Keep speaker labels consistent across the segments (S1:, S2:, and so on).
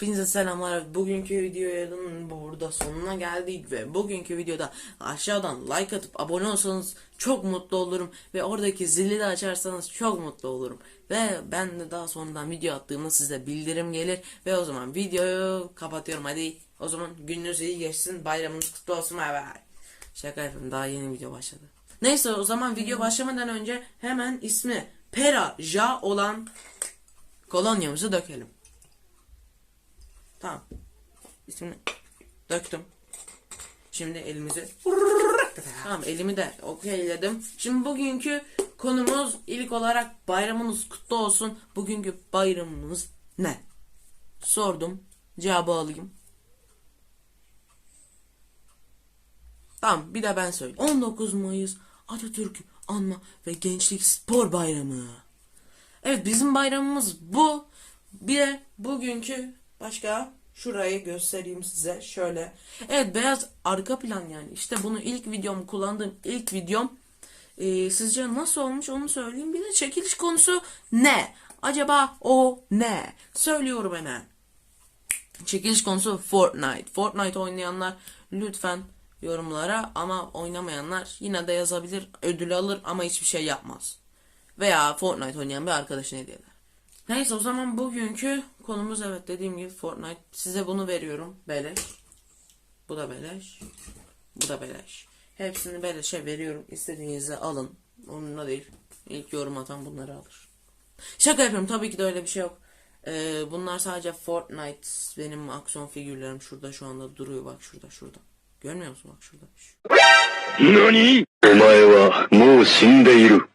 S1: Hepinize selamlar. Bugünkü videonun burada sonuna geldik ve bugünkü videoda aşağıdan like atıp abone olsanız çok mutlu olurum ve oradaki zili de açarsanız çok mutlu olurum. Ve ben de daha sonradan video attığımda size bildirim gelir ve o zaman videoyu kapatıyorum hadi. O zaman gününüz iyi geçsin bayramınız kutlu olsun bay bay. Şaka yapıyorum daha yeni video başladı. Neyse o zaman video başlamadan önce hemen ismi Pera Ja olan kolonyamızı dökelim. Tamam. İsmini döktüm. Şimdi elimizi Tamam elimi de okeyledim. Şimdi bugünkü konumuz ilk olarak bayramınız kutlu olsun. Bugünkü bayramımız ne? Sordum. Cevabı alayım. Tamam bir de ben söyleyeyim. 19 Mayıs Atatürk Anma ve Gençlik Spor Bayramı. Evet bizim bayramımız bu. Bir de bugünkü başka şurayı göstereyim size şöyle. Evet beyaz arka plan yani. İşte bunu ilk videom kullandığım ilk videom. Ee, sizce nasıl olmuş onu söyleyeyim. Bir de çekiliş konusu ne? Acaba o ne? Söylüyorum hemen. Çekiliş konusu Fortnite. Fortnite oynayanlar lütfen yorumlara ama oynamayanlar yine de yazabilir. Ödül alır ama hiçbir şey yapmaz. Veya Fortnite oynayan bir arkadaşına hediye eder. Neyse o zaman bugünkü Konumuz evet dediğim gibi Fortnite. Size bunu veriyorum. Beleş. Bu da beleş. Bu da beleş. Hepsini beleşe veriyorum. İstediğinizi alın. Onunla değil. İlk yorum atan bunları alır. Şaka yapıyorum. Tabii ki de öyle bir şey yok. Ee, bunlar sadece Fortnite benim aksiyon figürlerim şurada şu anda duruyor bak şurada şurada. Görmüyor musun bak şurada.
S2: Nani? Omae wa mou shindeiru.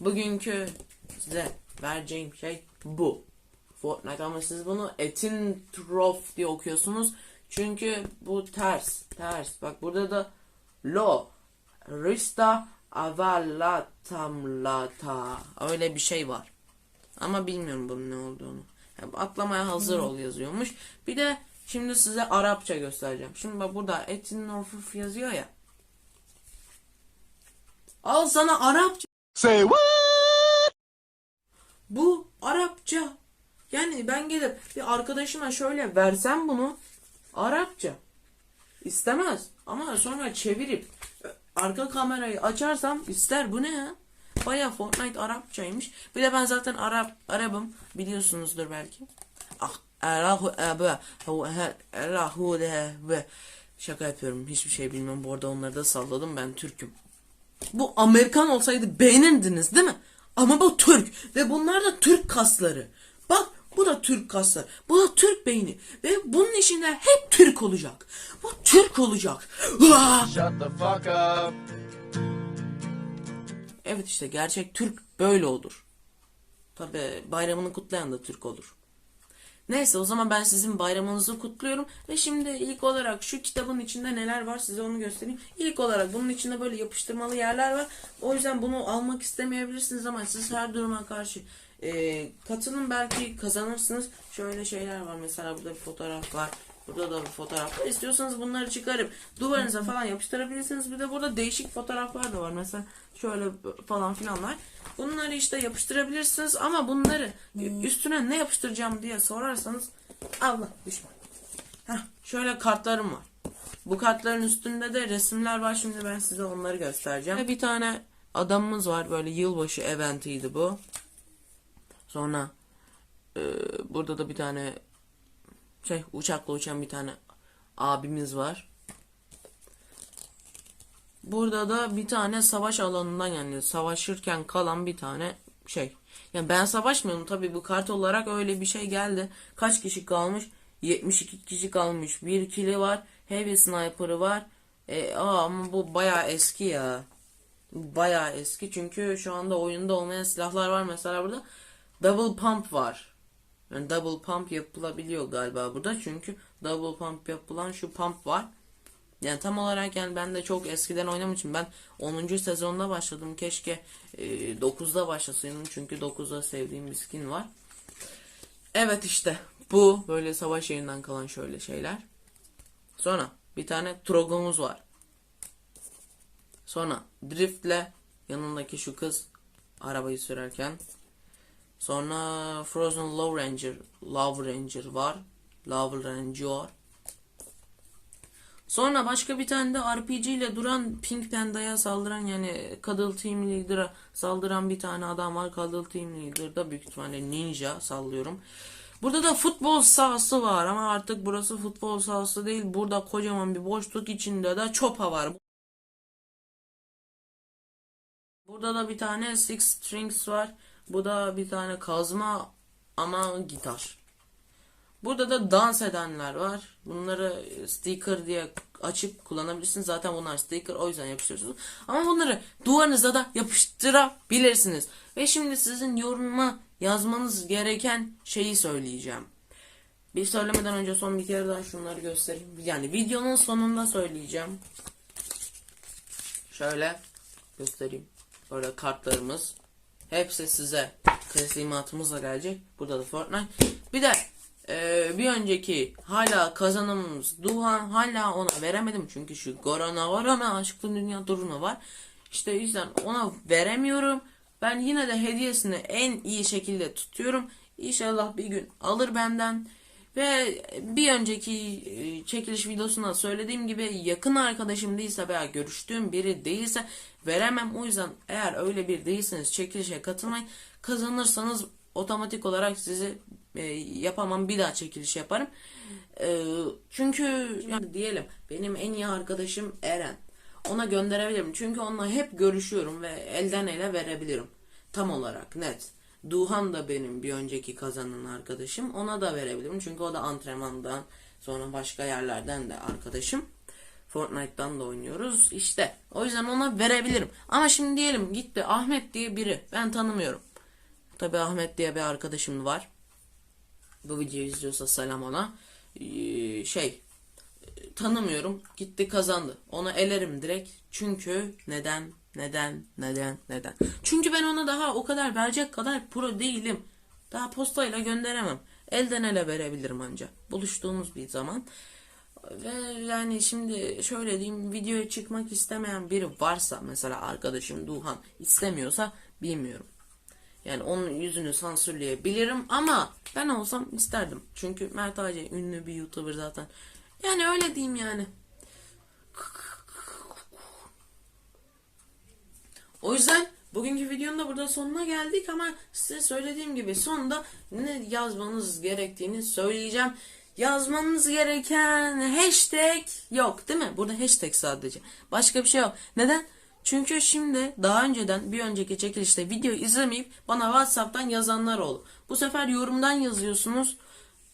S1: Bugünkü size vereceğim şey bu. Fortnite ama siz bunu Etin Trof diye okuyorsunuz. Çünkü bu ters. Ters. Bak burada da Lo. Rista Avalatamlata. Öyle bir şey var. Ama bilmiyorum bunun ne olduğunu. Yani atlamaya hazır ol yazıyormuş. Bir de şimdi size Arapça göstereceğim. Şimdi bak burada Etin Trof yazıyor ya. Al sana Arapça.
S2: Say what?
S1: Bu Arapça. Yani ben gelip bir arkadaşıma şöyle versem bunu Arapça. istemez. Ama sonra çevirip arka kamerayı açarsam ister. Bu ne ya? Baya Fortnite Arapçaymış. Bir de ben zaten Arap Arabım biliyorsunuzdur belki. Ah Allahu Ebe Allahu ve Şaka yapıyorum. Hiçbir şey bilmem. Bu arada onları da salladım. Ben Türk'üm. Bu Amerikan olsaydı beğenirdiniz değil mi? Ama bu Türk ve bunlar da Türk kasları. Bak bu da Türk kasları. Bu da Türk beyni. Ve bunun içinde hep Türk olacak. Bu Türk olacak.
S3: Shut the fuck up.
S1: Evet işte gerçek Türk böyle olur. Tabi bayramını kutlayan da Türk olur. Neyse o zaman ben sizin bayramınızı kutluyorum ve şimdi ilk olarak şu kitabın içinde neler var size onu göstereyim. İlk olarak bunun içinde böyle yapıştırmalı yerler var. O yüzden bunu almak istemeyebilirsiniz ama siz her duruma karşı e, katılın belki kazanırsınız. Şöyle şeyler var mesela burada bir fotoğraf var. Burada da bir fotoğraf var. İstiyorsanız bunları çıkarıp duvarınıza falan yapıştırabilirsiniz. Bir de burada değişik fotoğraflar da var. Mesela şöyle falan filan var. Bunları işte yapıştırabilirsiniz ama bunları üstüne ne yapıştıracağım diye sorarsanız Allah düşman. Heh, şöyle kartlarım var. Bu kartların üstünde de resimler var. Şimdi ben size onları göstereceğim. Ve bir tane adamımız var. Böyle yılbaşı eventiydi bu. Sonra e, burada da bir tane şey uçakla uçan bir tane abimiz var. Burada da bir tane savaş alanından yani savaşırken kalan bir tane şey. Yani ben savaşmıyorum tabii bu kart olarak öyle bir şey geldi. Kaç kişi kalmış? 72 kişi kalmış. Bir kili var. Heavy sniper'ı var. E, aa, ama bu bayağı eski ya. Bayağı eski çünkü şu anda oyunda olmayan silahlar var. Mesela burada double pump var. Yani double pump yapılabiliyor galiba burada. Çünkü double pump yapılan şu pump var. Yani tam olarak yani ben de çok eskiden oynamışım. ben 10. sezonda başladım. Keşke e, 9'da başlasaydım. Çünkü 9'da sevdiğim bir skin var. Evet işte bu böyle savaş yerinden kalan şöyle şeyler. Sonra bir tane trogomuz var. Sonra driftle yanındaki şu kız arabayı sürerken Sonra Frozen Love Ranger, Love Ranger var. Love Ranger. Sonra başka bir tane de RPG ile duran Pink Panda'ya saldıran yani Cuddle Team Leader'a saldıran bir tane adam var. Cuddle Team Leader'da büyük ihtimalle ninja sallıyorum. Burada da futbol sahası var ama artık burası futbol sahası değil. Burada kocaman bir boşluk içinde de çopa var. Burada da bir tane Six Strings var. Bu da bir tane kazma ama gitar. Burada da dans edenler var. Bunları sticker diye açıp kullanabilirsiniz. Zaten bunlar sticker o yüzden yapıştırıyorsunuz. Ama bunları duvarınıza da yapıştırabilirsiniz. Ve şimdi sizin yoruma yazmanız gereken şeyi söyleyeceğim. Bir söylemeden önce son bir kere daha şunları göstereyim. Yani videonun sonunda söyleyeceğim. Şöyle göstereyim. Böyle kartlarımız. Hepsi size teslimatımızla gelecek. Burada da Fortnite. Bir de e, bir önceki hala kazanımımız Duhan hala ona veremedim çünkü şu korona korona aşklı dünya durumu var. İşte yüzden ona veremiyorum. Ben yine de hediyesini en iyi şekilde tutuyorum. İnşallah bir gün alır benden. Ve bir önceki e, çekiliş videosunda söylediğim gibi yakın arkadaşım değilse veya görüştüğüm biri değilse veremem. O yüzden eğer öyle bir değilseniz çekilişe katılmayın. Kazanırsanız otomatik olarak sizi e, yapamam bir daha çekiliş yaparım. E, çünkü yani diyelim benim en iyi arkadaşım Eren. Ona gönderebilirim. Çünkü onunla hep görüşüyorum ve elden ele verebilirim. Tam olarak net. Duhan da benim bir önceki kazanan arkadaşım. Ona da verebilirim. Çünkü o da antrenmandan sonra başka yerlerden de arkadaşım. Fortnite'dan da oynuyoruz. İşte o yüzden ona verebilirim. Ama şimdi diyelim gitti Ahmet diye biri. Ben tanımıyorum. Tabi Ahmet diye bir arkadaşım var. Bu videoyu izliyorsa selam ona. Ee, şey tanımıyorum. Gitti kazandı. Ona elerim direkt. Çünkü neden? Neden? Neden? Neden? Çünkü ben ona daha o kadar verecek kadar pro değilim. Daha postayla gönderemem. Elden ele verebilirim anca. Buluştuğumuz bir zaman. Ve yani şimdi şöyle diyeyim videoya çıkmak istemeyen biri varsa mesela arkadaşım Duhan istemiyorsa bilmiyorum. Yani onun yüzünü sansürleyebilirim ama ben olsam isterdim. Çünkü Mert Ağacı ünlü bir YouTuber zaten. Yani öyle diyeyim yani. O yüzden bugünkü videonun da burada sonuna geldik ama size söylediğim gibi sonunda ne yazmanız gerektiğini söyleyeceğim. Yazmanız gereken hashtag yok değil mi? Burada hashtag sadece. Başka bir şey yok. Neden? Çünkü şimdi daha önceden bir önceki çekilişte video izlemeyip bana WhatsApp'tan yazanlar oldu. Bu sefer yorumdan yazıyorsunuz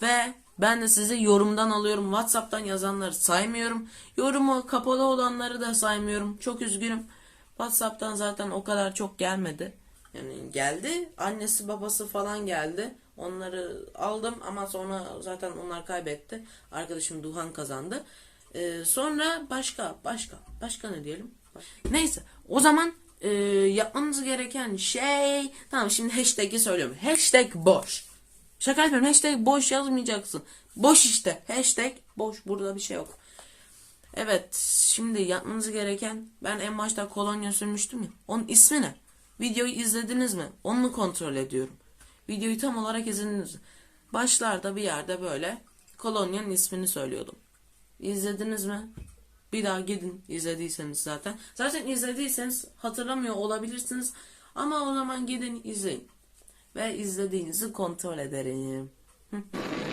S1: ve ben de size yorumdan alıyorum. WhatsApp'tan yazanları saymıyorum. Yorumu kapalı olanları da saymıyorum. Çok üzgünüm. WhatsApp'tan zaten o kadar çok gelmedi. Yani geldi. Annesi babası falan geldi. Onları aldım ama sonra zaten onlar kaybetti. Arkadaşım Duhan kazandı. Ee, sonra başka başka başka ne diyelim? Neyse o zaman e, yapmanız gereken şey tamam şimdi hashtag'i söylüyorum. Hashtag boş. Şaka yapıyorum. Hashtag boş yazmayacaksın. Boş işte. Hashtag boş. Burada bir şey yok. Evet. Şimdi yapmanız gereken ben en başta kolonya sürmüştüm ya. Onun ismi ne? Videoyu izlediniz mi? Onu kontrol ediyorum. Videoyu tam olarak izlediniz mi? Başlarda bir yerde böyle kolonyanın ismini söylüyordum. İzlediniz mi? Bir daha gidin izlediyseniz zaten. Zaten izlediyseniz hatırlamıyor olabilirsiniz. Ama o zaman gidin izleyin. Ve izlediğinizi kontrol ederim.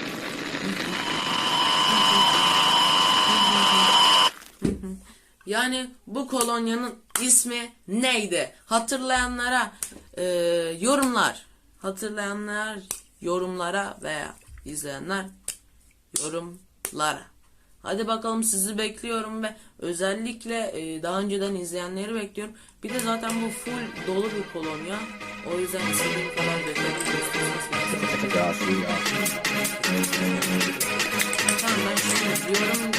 S1: Yani bu kolonyanın ismi neydi? Hatırlayanlara e, yorumlar. Hatırlayanlar yorumlara veya izleyenler yorumlara. Hadi bakalım sizi bekliyorum ve özellikle e, daha önceden izleyenleri bekliyorum. Bir de zaten bu full dolu bir kolonya. O yüzden istediğim kadar bekleyebilirsiniz. Tamam ben şimdi diyorum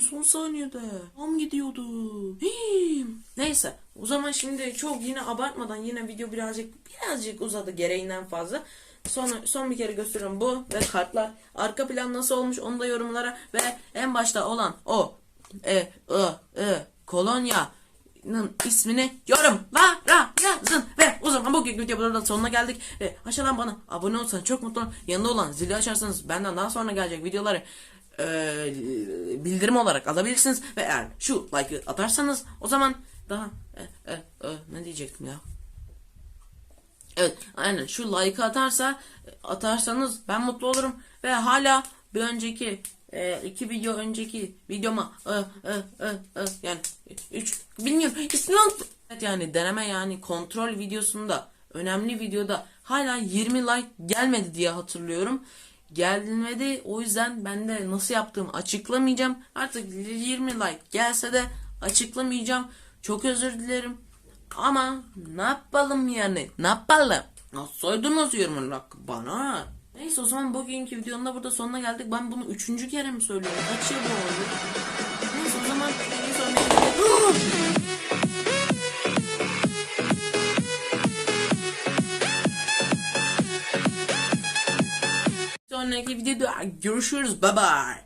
S1: son saniyede. Tam gidiyordu. Hii. Neyse o zaman şimdi çok yine abartmadan yine video birazcık birazcık uzadı gereğinden fazla. Son, son bir kere gösteriyorum bu ve kartlar. Arka plan nasıl olmuş onu da yorumlara ve en başta olan o e, e, e, kolonya'nın ismini yorumlara yazın. Ve o zaman bugün video burada sonuna geldik. Ve aşağıdan bana abone olsanız çok mutlu olurum. Yanında olan zili açarsanız benden daha sonra gelecek videoları e, bildirim olarak alabilirsiniz. Ve eğer şu like'ı atarsanız o zaman daha e, e, e, ne diyecektim ya? Evet aynen şu like'ı atarsa atarsanız ben mutlu olurum ve hala bir önceki e, iki video önceki videoma e, e, e, e, yani üç bilmiyorum ismini. Evet yani deneme yani kontrol videosunda önemli videoda hala 20 like gelmedi diye hatırlıyorum. Gelmedi o yüzden ben de nasıl yaptığımı açıklamayacağım. Artık 20 like gelse de açıklamayacağım. Çok özür dilerim. Ama ne yapalım yani? Ne yapalım? Nasıl soydunuz yorumlar bana? Neyse o zaman bugünkü videonun da burada sonuna geldik. Ben bunu üçüncü kere mi söylüyorum? Kaç yıl oldu? Neyse o zaman bir sonraki sonraki videoda görüşürüz. Bye bye.